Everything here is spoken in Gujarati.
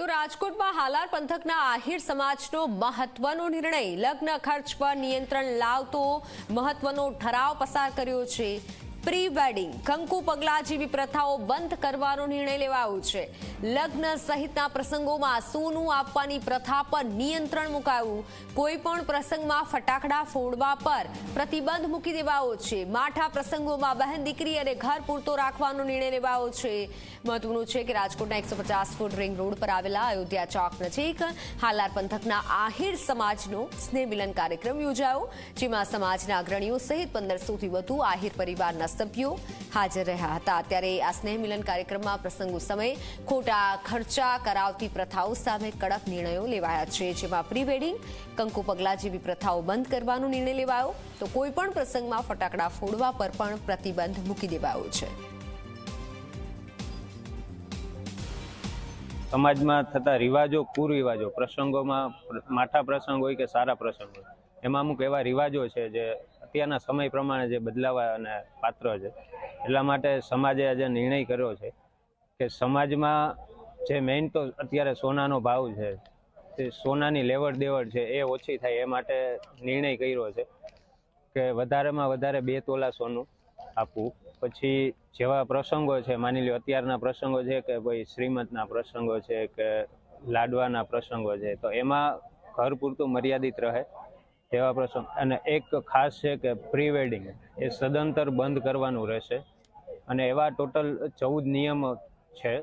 તો રાજકોટમાં હાલાર પંથકના આહિર સમાજનો મહત્વનો નિર્ણય. લગ્ન ખર્ચ પર નિયંત્રણ લાવતો મહત્વનો ઠરાવ પસાર કર્યો છે. પ્રી વેડિંગ કંકુ પગલા જેવી પ્રથાઓ બંધ કરવાનો નિર્ણય લેવાયો છે. લગ્ન સહિતના પ્રસંગોમાં સોનું આપવાની પ્રથા પર નિયંત્રણ મુકાયું. કોઈ પણ પ્રસંગમાં ફટાકડા ફોડવા પર પ્રતિબંધ મૂકી દેવાયો છે. માઠા પ્રસંગોમાં બહેન દીકરી અને ઘર પૂરતો રાખવાનો નિર્ણય લેવાયો છે. મહત્વનું છે કે રાજકોટના એકસો પચાસ ફૂટ રિંગ રોડ પર આવેલા અયોધ્યા ચોક નજીક હાલાર પંથકના આહિર સમાજનો સ્નેહ મિલન કાર્યક્રમ યોજાયો, જેમાં સમાજના અગ્રણીઓ સહિત પંદરસોથી વધુ આહિર પરિવારના સભ્યો હાજર રહ્યા હતા. ત્યારે આ સ્નેહ કાર્યક્રમમાં પ્રસંગો સમયે ખોટા ખર્ચા કરાવતી પ્રથાઓ સામે કડક નિર્ણયો લેવાયા છે. જેમાં પ્રી વેડિંગ કંકુ પગલા જેવી પ્રથાઓ બંધ કરવાનો નિર્ણય લેવાયો. તો કોઈપણ પ્રસંગમાં ફટાકડા ફોડવા પર પણ પ્રતિબંધ મૂકી દેવાયો છે. સમાજમાં થતા રિવાજો, કુરિવાજો, પ્રસંગોમાં પ્ર- માઠા પ્રસંગ હોય કે સારા પ્રસંગ હોય, એમાં અમુક એવા રિવાજો છે જે અત્યારના સમય પ્રમાણે જે બદલાવા પાત્ર છે, એટલા માટે સમાજે આજે નિર્ણય કર્યો છે કે સમાજમાં જે મેઇન તો અત્યારે સોનાનો ભાવ છે, તે સોનાની લેવડ દેવડ છે એ ઓછી થાય એ માટે નિર્ણય કર્યો છે કે વધારેમાં વધારે બે તોલા સોનું આપવું. પછી જેવા પ્રસંગો છે, માની લો અત્યારના પ્રસંગો છે કે ભાઈ શ્રીમંતના પ્રસંગો છે કે લાડવાના પ્રસંગો છે, તો એમાં ઘર પૂરતું મર્યાદિત રહે. એવા પ્રસંગ. અને એક ખાસ છે કે પ્રી વેડિંગ એ સદંતર બંધ કરવાનું રહેશે. અને એવા ટોટલ ચૌદ નિયમ છે.